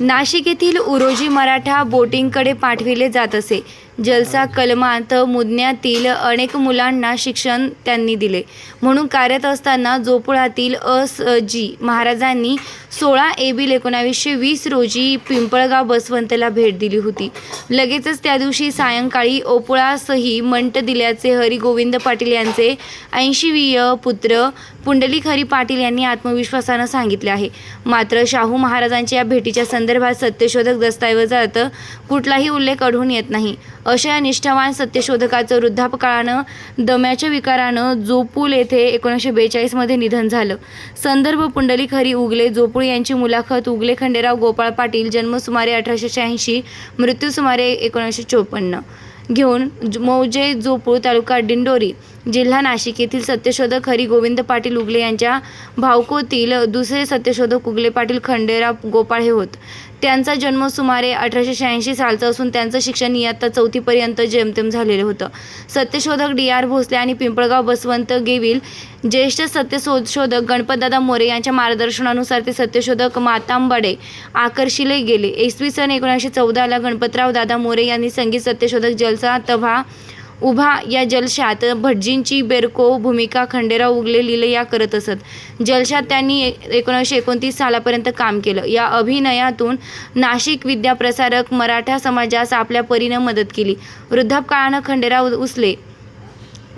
नाशिक येथील उरोजी मराठा बोटिंगकडे पाठविले जात असे. जलसा कलमात मुदण्यातील अनेक मुलांना शिक्षण त्यांनी दिले. म्हणून कार्यरत असताना जोपुळातील अस. जी. महाराजांनी सोळा एप्रिल एकोणावीसशे वीस रोजी पिंपळगाव बसवंतला भेट दिली होती. लगेचच त्या दिवशी सायंकाळी ओपुळासही मंट दिल्याचे हरिगोविंद पाटील यांचे ऐंशीवीय पुत्र पुंडलिक हरी पाटील यांनी आत्मविश्वासानं सांगितले आहे. मात्र शाहू महाराजांच्या या भेटीच्या संदर्भात सत्यशोधक दस्तऐवजात कुठलाही उल्लेख आढळून येत नाही. अशा या निष्ठावान सत्यशोधकाचं वृद्धापकाळानं दम्याच्या विकारानं जोपूल येथे एकोणीसशे बेचाळीसमध्ये निधन झालं. संदर्भ पुंडलिक हरी उगले जोपूळ यांची मुलाखत उगले खंडेराव गोपाळ पाटील जन्म सुमारे अठराशे शहाऐंशी मृत्यू सुमारे एकोणीसशे चोपन्न. घेऊन मौजे जोपूळ तालुका दिंडोरी जिल्हा नाशिक येथील सत्यशोधक हरी गोविंद पाटील उगले यांच्या भावकोतील दुसरे सत्यशोधक उगले पाटील खंडेराव गोपाळ हे होत. त्यांचा जन्म सुमारे अठराशे शहाऐंशी सालचा असून त्यांचं शिक्षण इयत्ता चौथीपर्यंत जेमतेम झालेलं होतं. सत्यशोधक डी आर भोसले आणि पिंपळगाव बसवंत गेविल ज्येष्ठ सत्यशोधक गणपतदादा मोरे यांच्या मार्गदर्शनानुसार ते सत्यशोधक मातांबडे आकर्षिले गेले. इसवी सन एकोणीसशे चौदाला गणपतराव दादा मोरे यांनी संगीत सत्यशोधक जलसा तभा उभा या जलशात भटजींची बेरको भूमिका खंडेराव उगले लिलया करत असत. जलशात त्यांनी एकोणीसशे एकोणतीस सालापर्यंत काम केलं. या अभिनयातून नाशिक विद्याप्रसारक मराठा समाजास आपल्या परीनं मदत केली. वृद्धापकाळानं खंडेराव उसले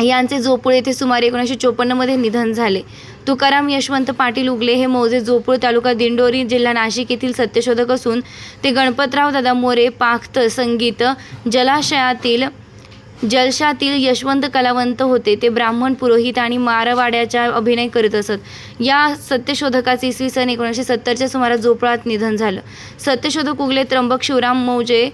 यांचे जोपूळ येथे सुमारे एकोणीसशे चोपन्नमध्ये निधन झाले. तुकाराम यशवंत पाटील उगले हे मौजे जोपूळ तालुका दिंडोरी जिल्हा नाशिक येथील सत्यशोधक असून ते गणपतराव दादा मोरे पाख्त संगीत जलाशयातील जलशातील यशवंत कलावंत होते. ते ब्राह्मण पुरोहित आणि मारवाड्याचा अभिनय करत असत. या सत्यशोधकाचे इसवी सन एकोणीसशे सत्तरच्या सुमारास जोपळात निधन झालं. सत्यशोधक उगले त्र्यंबक शिवराम मौजे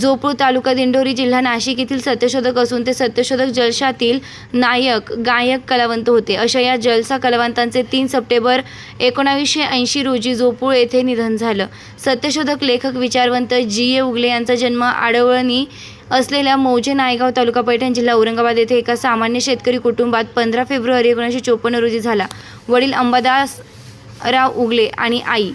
जोपूळ तालुका दिंडोरी जिल्हा नाशिक येथील सत्यशोधक असून ते सत्यशोधक जलशातील नायक गायक कलावंत होते. अशा या जलसा कलावंतांचे तीन सप्टेंबर एकोणावीसशे ऐंशी रोजी जोपूळ येथे निधन झालं. सत्यशोधक लेखक विचारवंत जी. ए. उगले यांचा जन्म आडवळणी असलेल्या मौजे नायगाव तालुका पैठण जिल्हा औरंगाबाद येथे एका सामान्य शेतकरी कुटुंबात पंधरा फेब्रुवारी एकोणीसशे चोपन्न रोजी झाला. वडील अंबादास राव उगले आणि आई